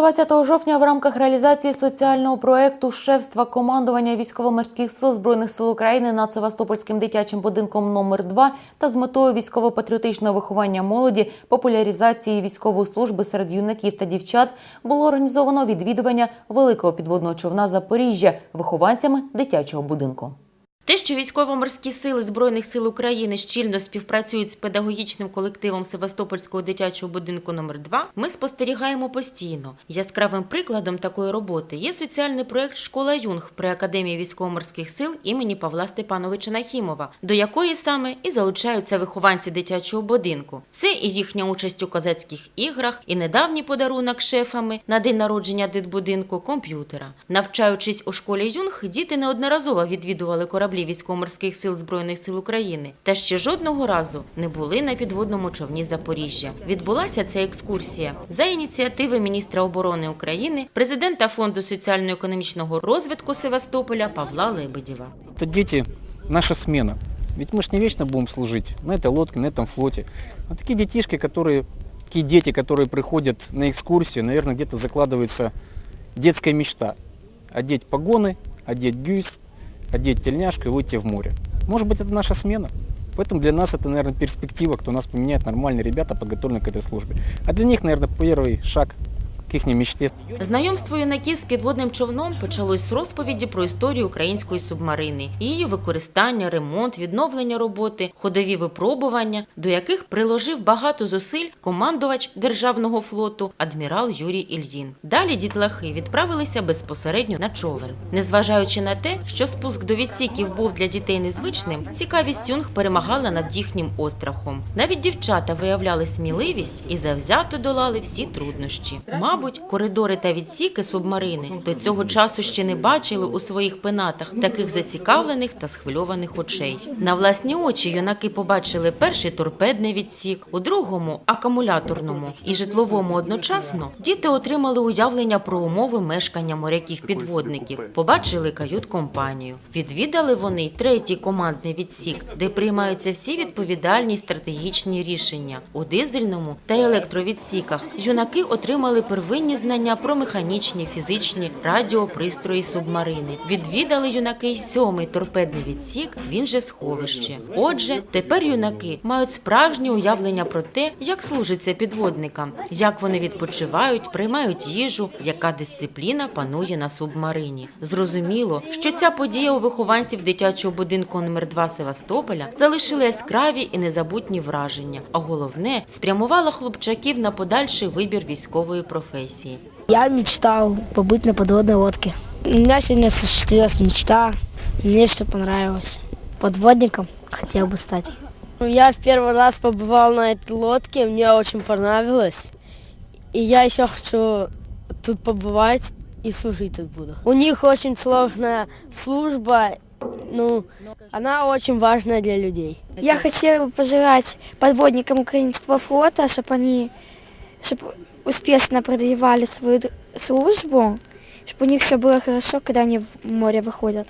20 жовтня в рамках реалізації соціального проекту шефства командування військово-морських сил збройних сил України над Севастопольським дитячим будинком номер 2 та з метою військово-патріотичного виховання молоді, популяризації військової служби серед юнаків та дівчат було організовано відвідування великого підводного човна Запоріжжя вихованцями дитячого будинку. Те, що військово-морські сили Збройних сил України щільно співпрацюють з педагогічним колективом Севастопольського дитячого будинку номер 2 ми спостерігаємо постійно. Яскравим прикладом такої роботи є соціальний проект Школа Юнг при Академії військово-морських сил імені Павла Степановича Нахімова, до якої саме і залучаються вихованці дитячого будинку. Це і їхня участь у козацьких іграх, і недавній подарунок шефами на день народження дитбудинку комп'ютера. Навчаючись у школі Юнг, діти неодноразово відвідували кораблі військово-морських сил Збройних сил України та ще жодного разу не були на підводному човні Запоріжжя. Відбулася ця екскурсія за ініціативи міністра оборони України, президента фонду соціально-економічного розвитку Севастополя Павла Лебедєва. Это дети, наша смена. Ведь мы же не вечно будем служить на этой лодке, на этом флоте. Вот такие детишки, которые, такие дети, которые приходят на экскурсию, наверное, где-то закладывается детская мечта. Одеть погоны, одеть гюйс, одеть тельняшку и выйти в море. Может быть, это наша смена. Поэтому для нас это, наверное, перспектива, кто нас поменяет, нормальные ребята, подготовленные к этой службе. А для них, наверное, первый шаг их мечте. Знайомство юнаків з підводним човном почалось з розповіді про історію української субмарини, її використання, ремонт, відновлення роботи, ходові випробування, до яких приложив багато зусиль командувач державного флоту адмірал Юрій Ільїн. Далі дітлахи відправилися безпосередньо на човен. Незважаючи на те, що спуск до відсіків був для дітей незвичним, цікавість юнг перемагала над їхнім острахом. Навіть дівчата виявляли сміливість і завзято долали всі труднощі. Мабуть, коридори та відсіки субмарини до цього часу ще не бачили у своїх пенатах таких зацікавлених та схвильованих очей. На власні очі юнаки побачили перший торпедний відсік, у другому акумуляторному і житловому одночасно. Діти отримали уявлення про умови мешкання моряків-підводників, побачили кают-компанію. Відвідали вони третій командний відсік, де приймаються всі відповідальні стратегічні рішення. У дизельному та електровідсіках юнаки отримали первинні знання про механічні, фізичні радіопристрої субмарини. Відвідали юнаки сьомий торпедний відсік, він же сховище. Отже, тепер юнаки мають справжнє уявлення про те, як служиться підводникам, як вони відпочивають, приймають їжу, яка дисципліна панує на субмарині. Зрозуміло, що ця подія у вихованців дитячого будинку номер 2 Севастополя залишила яскраві і незабутні враження, а головне спрямувала хлопчаків на подальший вибір військової професії. Я мечтал побыть на подводной лодке. У меня сегодня осуществилась мечта. Мне все понравилось. Подводником хотел бы стать. Я в первый раз побывал на этой лодке, мне очень понравилось. И я еще хочу тут побывать и служить тут буду. У них очень сложная служба, ну, она очень важная для людей. Я хотела бы пожелать подводникам украинского флота, чтобы они чтоб успешно продлевали свою д- службу, чтобы у них все было хорошо, когда они в море выходят.